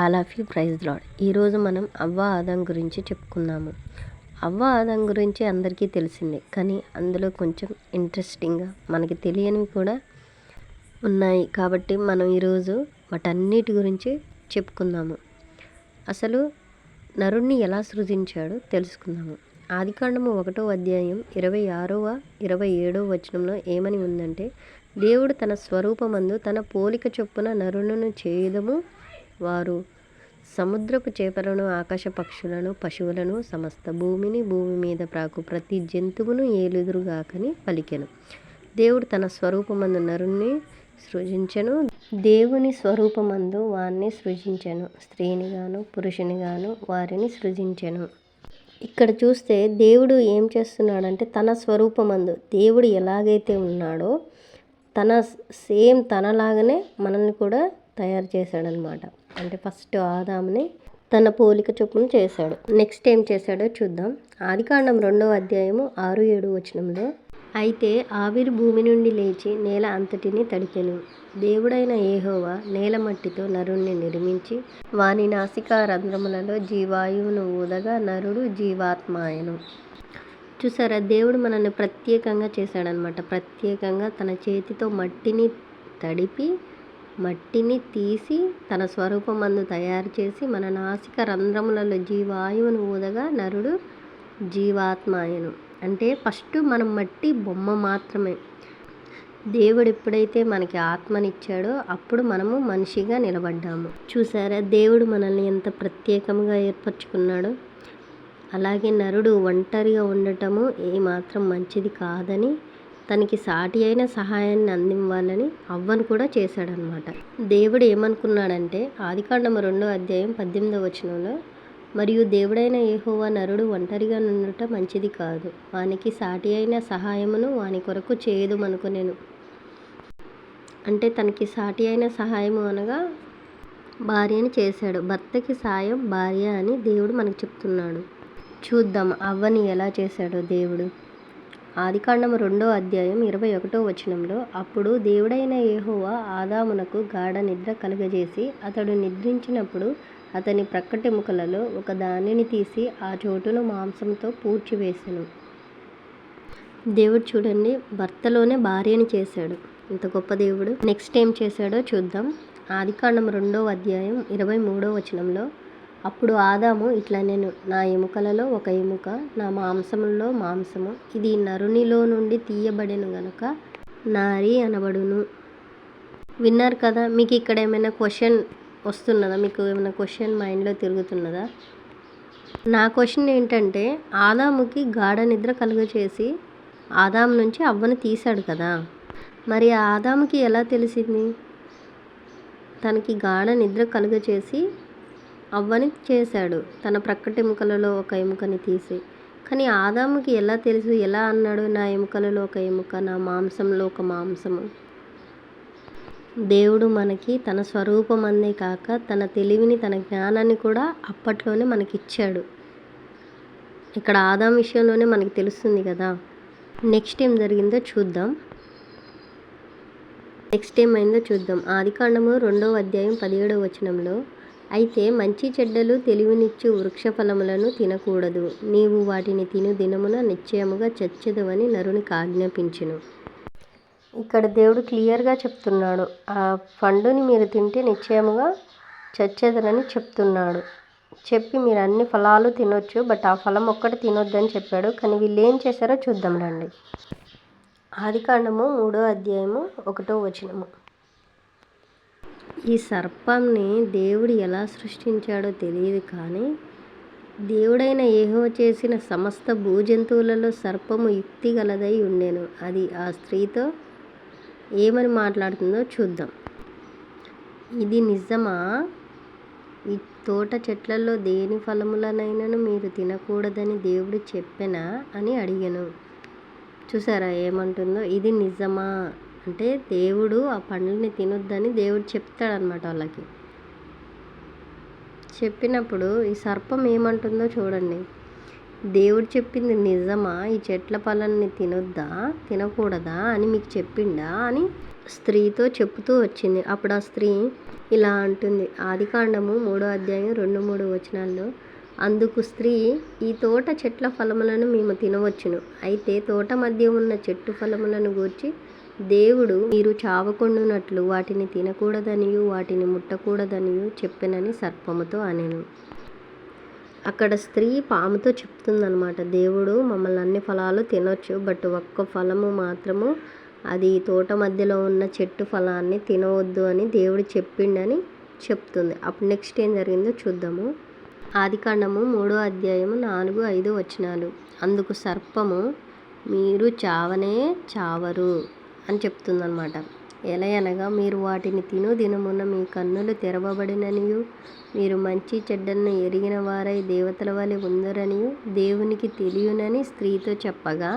All of you praise lord ఈరోజు మనం అవ్వ ఆదం గురించి చెప్పుకుందాము. అవ్వ ఆదం గురించి అందరికీ తెలిసిందే కానీ అందులో కొంచెం ఇంట్రెస్టింగ్గా మనకి తెలియనివి కూడా ఉన్నాయి. కాబట్టి మనం ఈరోజు వాటన్నిటి గురించి చెప్పుకుందాము. అసలు నరుణ్ణి ఎలా సృజించాడో తెలుసుకుందాము. ఆదికాండము ఒకటో అధ్యాయం ఇరవై ఆరవ ఇరవై ఏడవ వచనంలో ఏమని ఉందంటే దేవుడు తన స్వరూపమందు తన పోలిక చొప్పున నరుణును చేయదము వారు సముద్రపు చేపలను ఆకాశ పక్షులను పశువులను సమస్త భూమిని భూమి మీద ప్రాకు ప్రతి జంతువును ఏలుదురుగాకని పలికెను. దేవుడు తన స్వరూపమందు నరుణ్ణి సృజించెను. దేవుని స్వరూపమందు వారిని సృజించెను. స్త్రీనిగాను పురుషునిగాను వారిని సృజించను. ఇక్కడ చూస్తే దేవుడు ఏం చేస్తున్నాడంటే తన స్వరూపమందు దేవుడు ఎలాగైతే ఉన్నాడో తన సేమ్ తనలాగానే మనల్ని కూడా తయారు చేశాడనమాట. అంటే ఫస్ట్ ఆదాముని తన పోలిక చొప్పున చేశాడు. నెక్స్ట్ ఏం చేశాడో చూద్దాం. ఆదికాండం రెండవ అధ్యాయము ఆరు ఏడు వచనంలో అయితే ఆవిరి భూమి నుండి లేచి నేల అంతటిని తడిపెను దేవుడైన ఏహోవా నేల మట్టితో నరుణ్ణి నిర్మించి వాని నాసికా రంధ్రములలో జీవాయువును ఊదగా నరుడు జీవాత్మాయను. చూసారా దేవుడు మనల్ని ప్రత్యేకంగా చేశాడనమాట ప్రత్యేకంగా తన చేతితో మట్టిని తడిపి మట్టిని తీసి తన స్వరూపమందు తయారు చేసి మన నాసిక రంధ్రములలో జీవాయువును ఊదగా నరుడు జీవాత్మాయను. అంటే ఫస్ట్ మనం మట్టి బొమ్మ మాత్రమే. దేవుడు ఎప్పుడైతే మనకి ఆత్మనిచ్చాడో అప్పుడు మనము మనిషిగా నిలబడ్డాము. చూసారా? దేవుడు మనల్ని ఎంత ప్రత్యేకంగా ఏర్పరచుకున్నాడో? అలాగే నరుడు ఒంటరిగా ఉండటము ఏమాత్రం మంచిది కాదని తనకి సాటి అయిన సహాయాన్ని అందివ్వాలని అవ్వను కూడా చేశాడనమాట దేవుడు ఏమనుకున్నాడంటే ఆదికాండము రెండో అధ్యాయం పద్దెనిమిదవ వచనంలో మరియు దేవుడైన ఏహోవా నరుడు ఒంటరిగా నుండుట మంచిది కాదు. వానికి సాటి అయిన సహాయమును వాని కొరకు చేయదు అనుకునేను. అంటే తనకి సాటి అయిన సహాయము అనగా భార్యని చేశాడు. భర్తకి సాయం భార్య అని దేవుడు మనకు చెప్తున్నాడు. చూద్దాం అవ్వని ఎలా చేశాడో దేవుడు. ఆదికాండము రెండో అధ్యాయం ఇరవై ఒకటో వచనంలో అప్పుడు దేవుడైన ఏహోవా ఆదామునకు గాఢ నిద్ర కలుగజేసి అతడు నిద్రించినప్పుడు అతని ప్రక్కటెముకలలో ఒక దానిని తీసి ఆ చోటును మాంసంతో పూడ్చివేసెను. దేవుడు చూడండి భర్తలోనే భార్యని చేశాడు. ఇంత గొప్ప దేవుడు. నెక్స్ట్ ఏం చేశాడో చూద్దాం. ఆదికాండం రెండో అధ్యాయం ఇరవై మూడో వచనంలో అప్పుడు ఆదాము ఇట్లా నేను నా ఎముకలలో ఒక ఎముక నా మాంసములో మాంసము ఇది నరునిలో నుండి తీయబడెను గనుక నారి అనబడును. విన్నారు కదా మీకు ఇక్కడ ఏమైనా క్వశ్చన్ వస్తున్నదా? మీకు ఏమైనా క్వశ్చన్ మైండ్లో తిరుగుతున్నదా? నా క్వశ్చన్ ఏంటంటే ఆదాముకి గాఢ నిద్ర కలుగచేసి ఆదాము నుంచి అవ్వను తీశాడు కదా. మరి ఆదాముకి ఎలా తెలిసింది? తనకి గాఢ నిద్ర కలుగచేసి అవ్వని చేశాడు. తన ప్రక్కటెముకలలో ఒక ఎముకని తీసి కానీ ఆదాముకి ఎలా తెలుసు? ఎలా అన్నాడు నా ఎముకలలో ఒక ఎముక? నా మాంసంలో ఒక మాంసము. దేవుడు మనకి తన స్వరూపం అందే కాక తన తెలివిని తన జ్ఞానాన్ని కూడా అప్పట్లోనే మనకి ఇచ్చాడు ఇక్కడ ఆదాం విషయంలోనే మనకి తెలుస్తుంది కదా. నెక్స్ట్ ఏం జరిగిందో చూద్దాం. నెక్స్ట్ ఏమైందో చూద్దాం. ఆదికాండము రెండవ అధ్యాయం పదిహేడవ వచనంలో అయితే మంచి చెడ్డలు తెలివినిచ్చు వృక్ష ఫలములను తినకూడదు. నీవు వాటిని తిను దినమున నిశ్చయముగా చచ్చెదవని నరునికి ఆజ్ఞాపించును ఇక్కడ దేవుడు క్లియర్గా చెప్తున్నాడు. ఆ పండుని మీరు తింటే నిశ్చయముగా చచ్చేదనని చెప్తున్నాడు. చెప్పి మీరు అన్ని ఫలాలు తినొచ్చు బట్ ఆ ఫలం ఒక్కటి తినొద్దని చెప్పాడు. కానీ వీళ్ళు ఏం చేశారో చూద్దాం రండి. ఆదికాండము మూడో అధ్యాయము ఒకటో వచనము. ఈ సర్పంని దేవుడు ఎలా సృష్టించాడో తెలియదు కానీ దేవుడైన ఏహో చేసిన సమస్త భూజంతువులలో సర్పము యుక్తి గలదై ఉండేను. అది ఆ స్త్రీతో ఏమని మాట్లాడుతుందో చూద్దాం. ఇది నిజమా? ఈ తోట చెట్లలో దేని ఫలములనైనాను మీరు తినకూడదని దేవుడు చెప్పెనా అని అడిగాను. చూసారా ఏమంటుందో? ఇది నిజమా? అంటే దేవుడు ఆ పండ్లని తినొద్దని దేవుడు చెప్తాడనమాట వాళ్ళకి. చెప్పినప్పుడు ఈ సర్పం ఏమంటుందో చూడండి. దేవుడు చెప్పింది నిజమా? ఈ చెట్ల పళ్ళని తినొద్దా? తినకూడదా అని మీకు చెప్పిండా అని స్త్రీతో చెప్తూ వచ్చింది. అప్పుడు ఆ స్త్రీ ఇలా అంటుంది. ఆదికాండము మూడో అధ్యాయం రెండు మూడు వచనాల్లో అందుకు స్త్రీ ఈ తోట చెట్ల ఫలములను మేము తినవచ్చును. అయితే తోట మధ్య ఉన్న చెట్టు ఫలములను గూర్చి దేవుడు మీరు చావకుండునట్లు వాటిని తినకూడదనియు వాటిని ముట్టకూడదనియు చెప్పెనని సర్పముతో అనెను. అక్కడ స్త్రీ పాముతో చెప్తుందనమాట దేవుడు మమ్మల్ని అన్ని ఫలాలు తినొచ్చు బట్ ఒక్క ఫలము మాత్రము అది తోట మధ్యలో ఉన్న చెట్టు ఫలాన్ని తినవద్దు అని దేవుడు చెప్పిండని చెప్తుంది. అప్పుడు నెక్స్ట్ ఏం జరిగిందో చూద్దాము. ఆదికాండము మూడో అధ్యాయము నాలుగు ఐదు వచనాలు. అందుకు సర్పము మీరు చావనే చావరు. అని చెప్తుందనమాట ఎలా అనగా మీరు వాటిని తిను దినమున మీ కన్నులు తెరవబడిననియు మీరు మంచి చెడ్డలను ఎరిగిన వారై దేవతల వలె ఉందరనియు దేవునికి తెలియనని స్త్రీతో చెప్పగా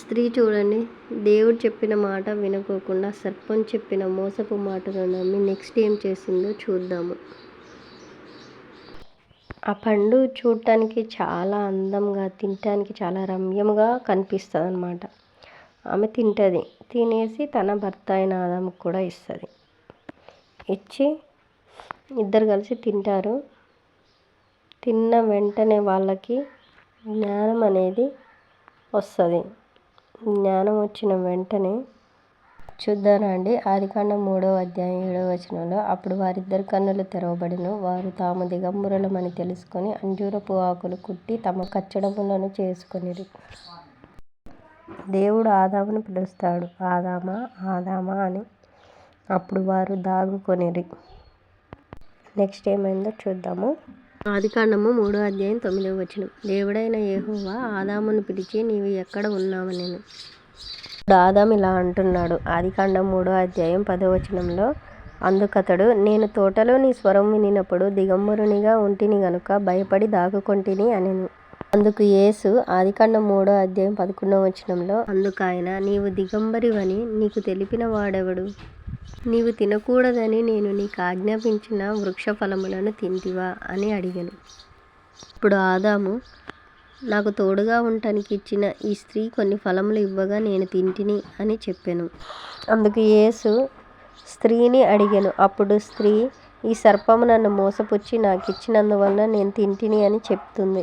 స్త్రీ చూడండి దేవుడు చెప్పిన మాట వినుకోకుండా సర్పం చెప్పిన మోసపు మాటను నమ్మి నెక్స్ట్ ఏం చేసిందో చూద్దాము. ఆ పండు చూడటానికి చాలా అందంగా తినటానికి చాలా రమ్యంగా కనిపిస్తుంది అనమాట ఆమె తింటుంది. తినేసి తన భర్త అయిన ఆదాముకు కూడా ఇస్తుంది. ఇచ్చి ఇద్దరు కలిసి తింటారు. తిన్న వెంటనే వాళ్ళకి జ్ఞానం అనేది వస్తుంది. జ్ఞానం వచ్చిన వెంటనే చూద్దానండి అండి ఆదికాండం మూడవ అధ్యాయం ఏడవ వచనంలో అప్పుడు వారిద్దరు కన్నులు తెరవబడిను. వారు తాము దిగంబురలమని తెలుసుకొని అంజూరపు ఆకులు కుట్టి తమ కచ్చడములను చేసుకొనిరి. దేవుడు ఆదామును పిలుస్తాడు. ఆదామా ఆదామా అని అప్పుడు వారు దాగుకొనిరి. నెక్స్ట్ ఏమైందో చూద్దాము. ఆదికాండము మూడో అధ్యాయం తొమ్మిదవ వచనం. దేవుడైన ఏహోవా ఆదామును పిలిచి నీవు ఎక్కడ ఉన్నావు నేను ఇప్పుడు ఆదాం ఇలా అంటున్నాడు. ఆదికాండం మూడో అధ్యాయం పదో వచనంలో అందుకతడు నేను తోటలో నీ స్వరం వినినప్పుడు దిగంబరునిగా ఉంటిని గనుక భయపడి దాగుకొంటిని అనెను. అందుకు యేసు ఆదికాండం మూడో అధ్యాయం పదకొండవ వచనంలో అందుకు ఆయన నీవు దిగంబరివని నీకు తెలిపిన వాడెవడు? నీవు తినకూడదని నేను నీకు ఆజ్ఞాపించిన వృక్ష ఫలములను తింటివా? అని అడిగాను. ఇప్పుడు ఆదాము నాకు తోడుగా ఉండటానికి ఇచ్చిన ఈ స్త్రీ కొన్ని ఫలములు ఇవ్వగా నేను తింటిని అని చెప్పాను. అందుకు యేసు స్త్రీని అడిగాను. అప్పుడు స్త్రీ ఈ సర్పము నన్ను మోసపుచ్చి నాకు ఇచ్చినందువలన నేను తింటిని అని చెప్తుంది.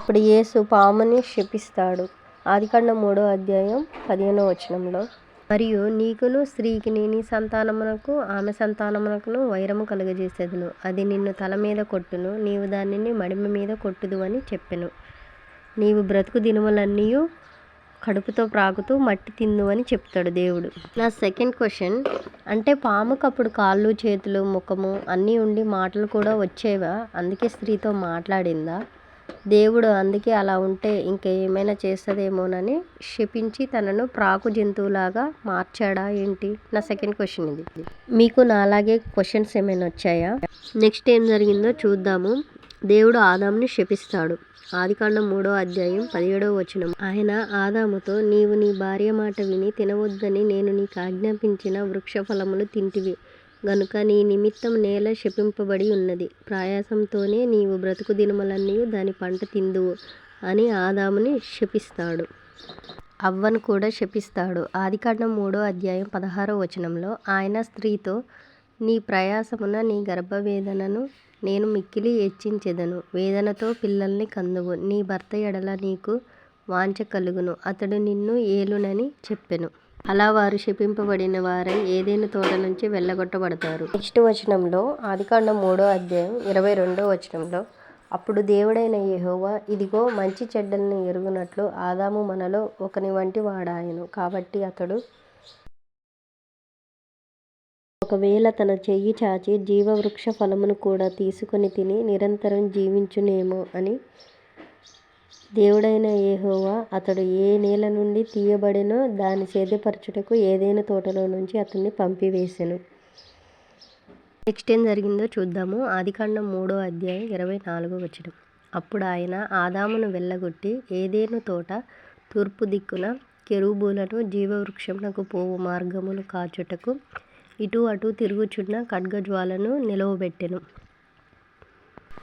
ఇప్పుడు యేసు పాముని శపిస్తాడు. ఆదికాండం మూడో అధ్యాయం పదిహేనో వచనంలో మరియు నీకును స్త్రీకి నీ సంతానమునకు ఆమె సంతానమునకును వైరము కలుగజేసేదును. అది నిన్ను తల మీద కొట్టును నీవు దానిని మడిమ మీద కొట్టుదు అని చెప్పెను. నీవు బ్రతుకు దినములన్నీ కడుపుతో ప్రాకుతూ మట్టి తిందు అని చెప్తాడు దేవుడు. నా సెకండ్ క్వశ్చన్ అంటే పాముకు అప్పుడు కాళ్ళు చేతులు ముఖము అన్నీ ఉండి మాటలు కూడా వచ్చేవా? అందుకే స్త్రీతో మాట్లాడిందా? దేవుడు అందుకే అలా ఉంటే ఇంకా ఏమైనా చేస్తుందేమోనని శపించి తనను ప్రాకు జంతువులాగా మార్చాడా ఏంటి? నా సెకండ్ క్వశ్చన్ ఇది. మీకు నాలాగే క్వశ్చన్స్ ఏమైనా వచ్చాయా? నెక్స్ట్ ఏం జరిగిందో చూద్దాము. దేవుడు ఆదాముని శపిస్తాడు. ఆదికాండం మూడో అధ్యాయం పదిహేడవ వచనం. ఆయన ఆదాముతో నీవు నీ భార్య మాట విని తినవద్దని నేను నీకు ఆజ్ఞాపించిన వృక్ష ఫలములు తింటివి. గనుక నీ నిమిత్తం నేల శపింపబడి ఉన్నది. ప్రయాసంతోనే నీవు బ్రతుకు దినములన్నీ దాని పంట తిందువు అని ఆదాముని శపిస్తాడు. అవ్వను కూడా శపిస్తాడు. ఆదికాండం మూడో అధ్యాయం పదహారో వచనంలో ఆయన స్త్రీతో నీ ప్రయాసమున నీ గర్భవేదనను నేను మిక్కిలి హెచ్చించెదను వేదనతో పిల్లల్ని కందువు. నీ భర్త ఎడల నీకు వాంఛ కలుగును. అతడు నిన్ను ఏలునని చెప్పెను. అలా వారు శపింపబడిన వారై ఏదైనా తోట నుంచి వెళ్ళగొట్టబడతారు. నెక్స్ట్ వచనంలో ఆదికాండం మూడో అధ్యాయం ఇరవై రెండో వచనంలో అప్పుడు దేవుడైన యెహోవా ఇదిగో మంచి చెడ్డలను ఎరుగునట్లు ఆదాము మనలో ఒకని వంటి వాడాయను. కాబట్టి అతడు ఒకవేళ తన చెయ్యి చాచి జీవవృక్ష ఫలమును కూడా తీసుకొని తిని నిరంతరం జీవించునేమో అని దేవుడైన ఏహోవా అతడు ఏ నేల నుండి తీయబడినో దాని సేద్యపరచుటకు ఏదైనా తోటలో నుంచి అతన్ని పంపివేశాను నెక్స్ట్ ఏం జరిగిందో చూద్దాము. ఆదికాండం మూడో అధ్యాయం ఇరవై నాలుగో వచనం. అప్పుడు ఆయన ఆదామును వెళ్ళగొట్టి ఏదేను తోట తూర్పు దిక్కున కెరూబులను జీవవృక్షమునకు పోవు మార్గమును కాచుటకు ఇటు అటు తిరుగుచున్న ఖడ్గజ్వాలను నిలవబెట్టెను.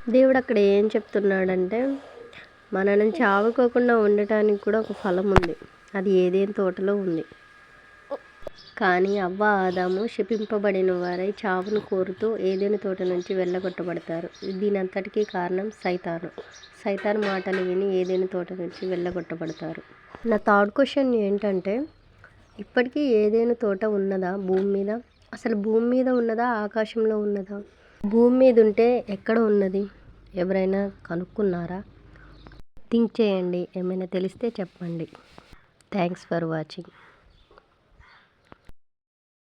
దేవుడు అక్కడ ఏం చెప్తున్నాడంటే మనల్ని చావుకోకుండా ఉండటానికి కూడా ఒక ఫలం ఉంది. అది ఏదేం తోటలో ఉంది. కానీ అవ్వ ఆదాము శపింపబడిన వారై చావును కోరుతూ ఏదేని తోట నుంచి వెళ్ళగొట్టబడతారు. దీనంతటికీ కారణం సైతాను. సైతాన్ మాటలు విని ఏదేని తోట నుంచి వెళ్ళగొట్టబడతారు. నా థర్డ్ క్వశ్చన్ ఏంటంటే ఇప్పటికీ ఏదేని తోట ఉన్నదా? భూమి మీద? అసలు భూమి మీద ఉన్నదా ఆకాశంలో ఉన్నదా? భూమి మీద ఉంటే ఎక్కడ ఉన్నది? ఎవరైనా కనుక్కున్నారా? థింక్ చేయండి ఏమైనా తెలిస్తే చెప్పండి. Thanks for watching.